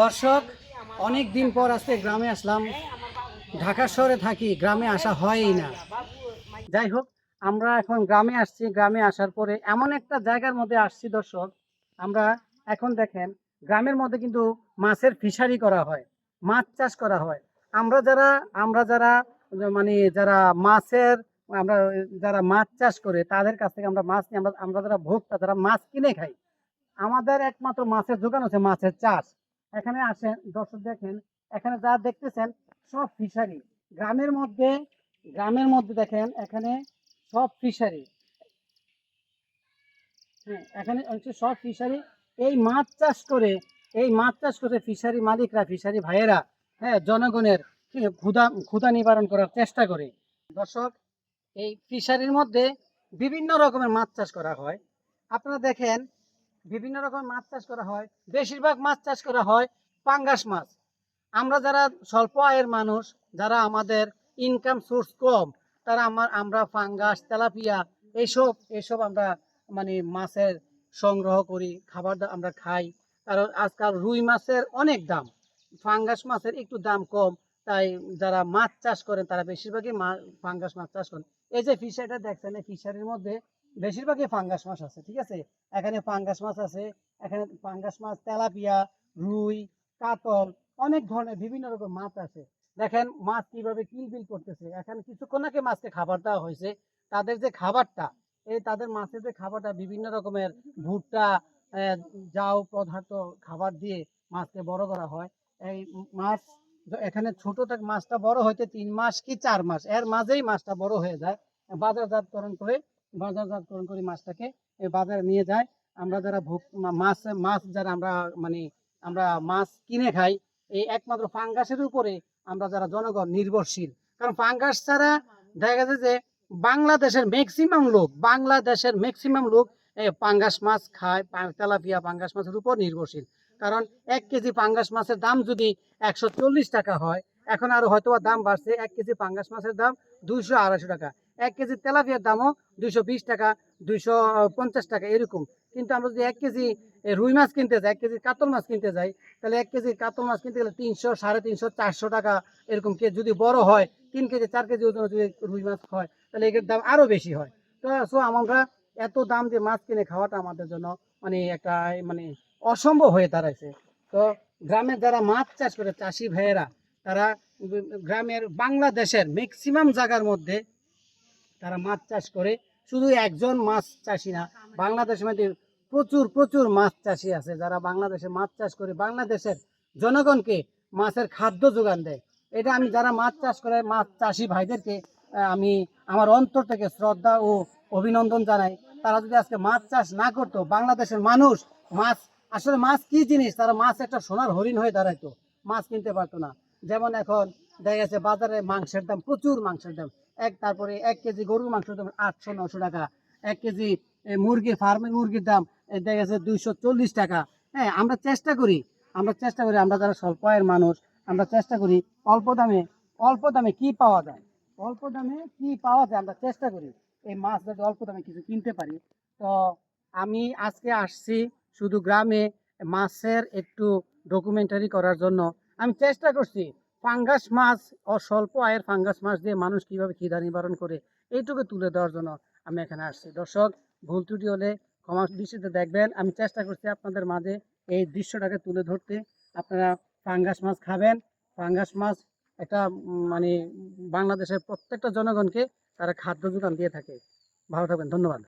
দর্শক, অনেক দিন পর আজকে গ্রামে আসলাম। ঢাকা শহরে থাকি, গ্রামে আসা হয়ই না। যাই হোক, আমরা এখন গ্রামে আসছি। গ্রামে আসার পরে এমন একটা জায়গার মধ্যে আসছি দর্শক। আমরা এখন দেখেন, গ্রামের মধ্যে কিন্তু মাছের ফিশারি করা হয়, মাছ চাষ করা হয়। আমরা যারা আমরা যারা মানে যারা মাছের, আমরা যারা মাছ চাষ করে, তাদের কাছ থেকে আমরা মাছ নিয়ে আমরা আমরা যারা ভোক্তা যারা মাছ কিনে খাই। আমাদের একমাত্র মাছের দোকান হচ্ছে মাছের চাষ। এখানে আসেন, দর্শক দেখেন, এখানে যা দেখতেছেন সব ফিশারি গ্রামের মধ্যে গ্রামের মধ্যে দেখেন, এখানে সব ফিশারি হ্যাঁ এখানে হচ্ছে সব ফিশারি এই মাছ চাষ করে, এই মাছ চাষ করে ফিশারি মালিকরা ফিশারি ভাইয়েরা হ্যাঁ জনগণের ক্ষুধা ক্ষুধা নিবারণ করার চেষ্টা করে। দর্শক, এই ফিশারির মধ্যে বিভিন্ন রকমের মাছ চাষ করা হয়। আপনারা দেখেন বিভিন্ন রকমের মাছ চাষ করা হয়। বেশিরভাগ মাছ চাষ করা হয় পাঙ্গাস মাছ। আমরা যারা স্বল্প আয়ের মানুষ, যারা আমাদের ইনকাম সোর্স কম, তারা আমার, আমরা ফাঙ্গাস তেলাপিয়া এইসব এইসব আমরা মানে মাছের সংগ্রহ করি, খাবার আমরা খাই। কারণ আজকাল রুই মাছের অনেক দাম। ফাঙ্গাস মাছের একটু দাম কম, তাই যারা মাছ চাষ করেন, তারা বেশিরভাগই মা ফাঙ্গাস মাছ চাষ করেন। এই যে ফিশারিটা দেখছেন, এই ফিশারির মধ্যে বেশিরভাগই ফাঙ্গাস মাছ আছে, ঠিক আছে? এখানে ফাঙ্গাস মাছ আছে, এখানে ফাঙ্গাস মাছ, তেলাপিয়া, রুই, কাতল, অনেক ধরনের বিভিন্ন রকম মাছ আছে। দেখেন মাছ কীভাবে কিলবিল করতেছে। এখানে কিছুক্ষণ আগে মাছকে খাবার দেওয়া হয়েছে। তাদের যে খাবারটা, এই তাদের মাছের যে খাবারটা, বিভিন্ন রকমের ভুট্টা জাউ পদার্থ খাবার দিয়ে মাছকে বড় করা হয়। এই মাছ, এখানে ছোট থেকে মাছটা বড় হইতে তিন মাস কি চার মাস, এর মাঝেই মাছটা বড় হয়ে যায়। বাজারজাতকরণ করে বাজারজাতকরণ করে মাছটাকে বাজারে নিয়ে যায় আমরা যারা ভোগ- মাছ মাছ যারা আমরা মানে আমরা মাছ কিনে খাই, এই একমাত্র ফাঙ্গাসের উপরে আমরা যারা জনগণ নির্ভরশীল। কারণ ফাঙ্গাস ছাড়া দেখা যাচ্ছে যে বাংলাদেশের ম্যাক্সিমাম লোক, বাংলাদেশের ম্যাক্সিমাম লোক পাঙ্গাস মাছ খায় তেলাপিয়া পাঙ্গাস মাছের উপর নির্ভরশীল। কারণ এক কেজি পাঙ্গাস মাছের দাম যদি একশো চল্লিশ টাকা হয়, এখন আরও হয়তো দাম বাড়ছে, এক কেজি পাঙ্গাস মাছের দাম দুইশো আড়াইশো টাকা। এক কেজি তেলাপিয়ার দামও দুইশো বিশ টাকা, দুইশো পঞ্চাশ টাকা, এরকম। কিন্তু আমরা যদি এক কেজি রুই মাছ কিনতে যাই, এক কেজি কাতল মাছ কিনতে যাই, তাহলে এক কেজি কাতল মাছ কিনতে গেলে তিনশো, সাড়ে তিনশো, চারশো টাকা, এরকম কে, যদি বড় হয়, তিন কেজি, চার কেজি ওজন যদি রুই মাছ হয়, তাহলে এর দাম আরও বেশি হয়। তো, সো, আমরা এত দাম দিয়ে মাছ কিনে খাওয়াটা আমাদের জন্য মানে একটা মানে অসম্ভব হয়ে দাঁড়াইছে। তো, গ্রামের যারা মাছ চাষ করে, চাষি ভাইয়েরা, তারা গ্রামের বাংলাদেশের ম্যাক্সিমাম জায়গার মধ্যে তারা মাছ চাষ করে। শুধু একজন মাছ চাষি না, বাংলাদেশের মধ্যে প্রচুর প্রচুর মাছ চাষি আছে যারা বাংলাদেশে মাছ চাষ করে বাংলাদেশের জনগণকে মাছের খাদ্য যোগান দেয়। এটা আমি যারা মাছ চাষ করে, মাছ চাষি ভাইদেরকে আমি আমার অন্তর থেকে শ্রদ্ধা ও অভিনন্দন জানাই। তারা যদি আজকে মাছ চাষ না করতো, বাংলাদেশের মানুষ মাছ, আসলে মাছ কি জিনিস? তারা মাছ একটা সোনার হরিণ হয়ে দাঁড়াইতো, মাছ কিনতে পারতো না। যেমন এখন দেখা গেছে বাজারে মাংসের দাম, প্রচুর মাংসের দাম। এক তারপরে এক কেজি গরুর মাংসের দাম আটশো নশো টাকা। এক কেজি এ, মুরগির ফার্মের মুরগির দাম দেখা গেছে দুইশো চল্লিশ টাকা। হ্যাঁ আমরা চেষ্টা করি আমরা চেষ্টা করি আমরা যারা স্বল্প আয়ের মানুষ আমরা চেষ্টা করি অল্প দামে অল্প দামে কি পাওয়া যায়? অল্প দামে কি পাওয়া যায়? আমরা চেষ্টা করি এই মাছ যাতে অল্প দামে কিছু কিনতে পারি। তো আমি আজকে আসছি শুধু গ্রামে মাছের একটু ডকুমেন্টারি করার জন্য। আমি চেষ্টা করছি ফাঙ্গাস মাছ ও স্বল্প আয়ের ফাঙ্গাস মাছ দিয়ে মানুষ কীভাবে খিদা নিবারণ করে, এইটুকু তুলে দেওয়ার জন্য আমি এখানে আসছি। দর্শক, ভুল ত্রুটি হলে ক্ষমা দৃষ্টিতে দেখবেন। আমি চেষ্টা করছি আপনাদের মাঝে এই দৃশ্যটাকে তুলে ধরতে। আপনারা ফাঙ্গাস মাছ খাবেন। ফাঙ্গাস মাছ একটা মানে বাংলাদেশের প্রত্যেকটা জনগণকে তারা খাদ্য যোগান দিয়ে থাকে। ভালো থাকবেন। ধন্যবাদ।